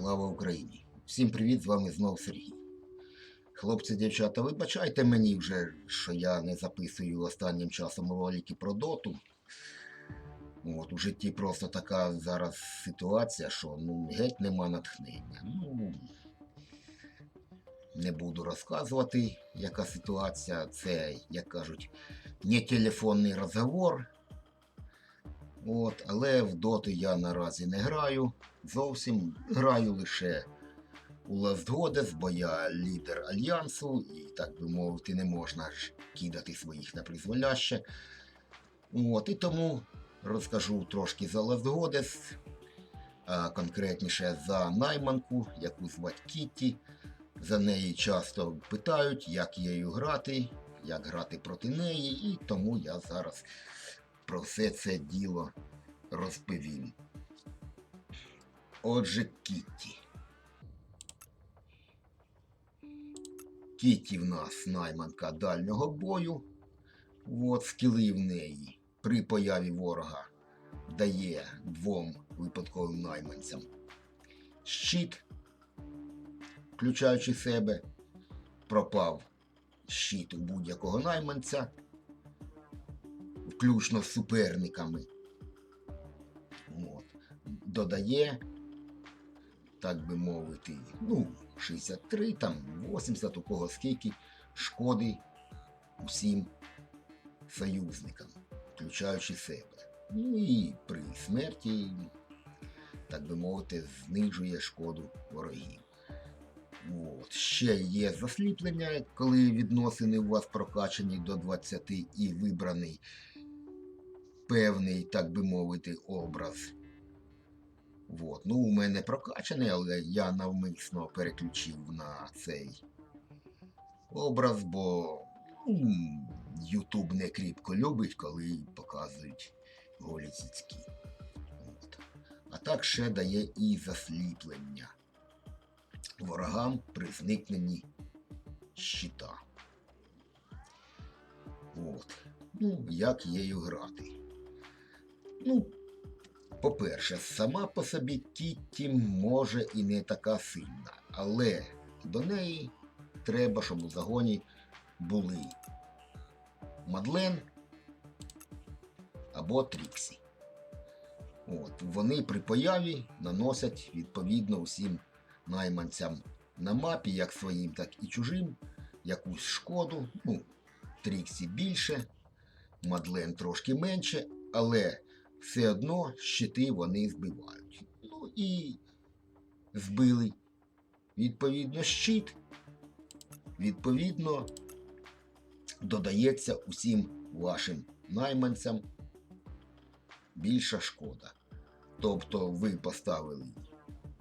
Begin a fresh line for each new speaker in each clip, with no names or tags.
Слава Україні! Всім привіт, з вами знов Сергій. Хлопці, дівчата, вибачайте мені вже, що я не записую останнім часом ролики про доту. От, у житті просто така зараз ситуація, що ну, геть нема натхнення. Ну, не буду розказувати, яка ситуація. Це, як кажуть, не телефонний розговор. От, але в доти я наразі не граю. Зовсім граю лише у Last Goddess, бо я лідер альянсу, і, так би мовити, не можна ж кидати своїх на призволяще. От, і тому розкажу трошки за Last Goddess, а конкретніше за найманку, яку звать Кітті. За неї часто питають, як її грати, як грати проти неї, і тому я зараз про все це діло розповім. Отже, Кітті. Кітті в нас найманка дальнього бою. От скіли в неї при появі ворога дає двом випадковим найманцям щит, включаючи себе, пропав щит у будь-якого найманця, включно з суперниками. От. Додає, так би мовити, ну, 63, там 80, у кого скільки шкоди усім союзникам, включаючи себе. Ну і при смерті, так би мовити, знижує шкоду ворогів. От. Ще є засліплення, коли відносини у вас прокачані до 20 і вибраний певний, так би мовити, образ. От. Ну, у мене прокачаний, але я навмисно переключив на цей образ, бо ну, YouTube не кріпко любить, коли показують голі цицьки. От. А так ще дає і засліплення ворогам при зникненні щита. От. Ну, як її грати? Ну, по-перше, сама по собі Кітті може і не така сильна, але до неї треба, щоб у загоні були Мадлен або Тріксі. От, вони при появі наносять відповідно усім найманцям на мапі, як своїм, так і чужим, якусь шкоду. Ну, Тріксі більше, Мадлен трошки менше, але все одно щити вони збивають. Ну і збили. Відповідно, щит, відповідно, додається усім вашим найманцям більша шкода. Тобто ви поставили,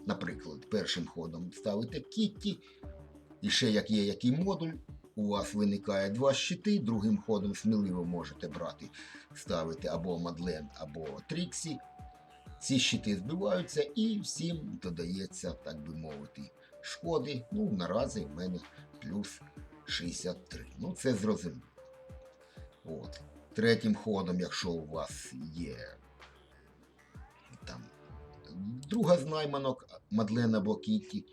наприклад, першим ходом ставите Кітті, і ще як є який модуль, у вас виникає два щити, другим ходом сміливо можете брати, ставити або Мадлен, або Тріксі. Ці щити збиваються і всім додається, так би мовити, шкоди. Ну, наразі в мене плюс 63. Ну, це зрозуміло. От. Третім ходом, якщо у вас є там друга з найманок, Мадлен або Кітті,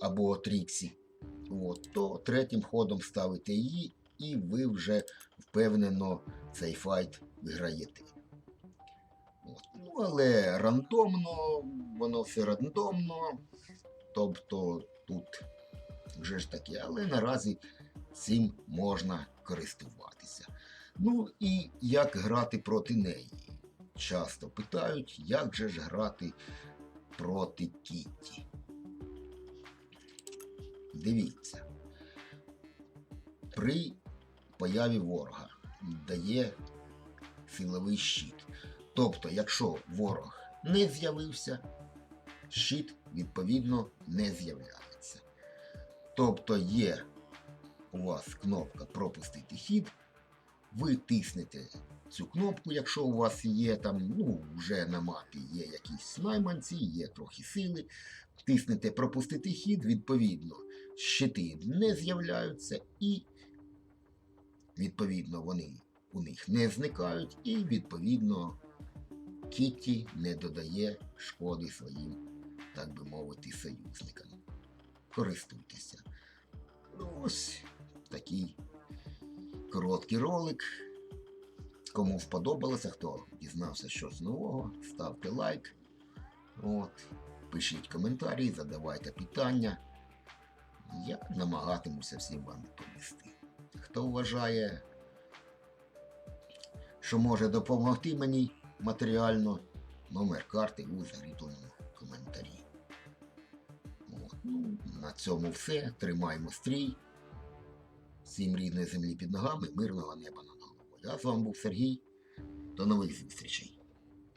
або Тріксі, от, то третім ходом ставите її, і ви вже впевнено цей файт виграєте. От. Ну, але рандомно, воно все рандомно. Тобто тут вже ж таке, але наразі цим можна користуватися. Ну і як грати проти неї? Часто питають, як же ж грати проти Кітті. Дивіться, при появі ворога дає силовий щит. Тобто, якщо ворог не з'явився, щит відповідно не з'являється. Тобто є у вас кнопка пропустити хід, ви тиснете цю кнопку, якщо у вас є там, ну, вже на мапі є якісь найманці, є трохи сили. Тиснете пропустити хід, відповідно, щити не з'являються, і, відповідно, вони у них не зникають, і, відповідно, Кітті не додає шкоди своїм так би мовити, союзникам. Користуйтеся. Ну, ось такий короткий ролик. Кому сподобалося, хто дізнався щось нового, ставте лайк. От, пишіть коментарі, задавайте питання. Я намагатимуся всім вам відповісти. Хто вважає, що може допомогти мені матеріально, номер карти у закріпленому коментарі. От, ну, на цьому все. Тримаємо стрій. Всім рідної землі під ногами, мирного неба над головою. Я з вами був Сергій. До нових зустрічей.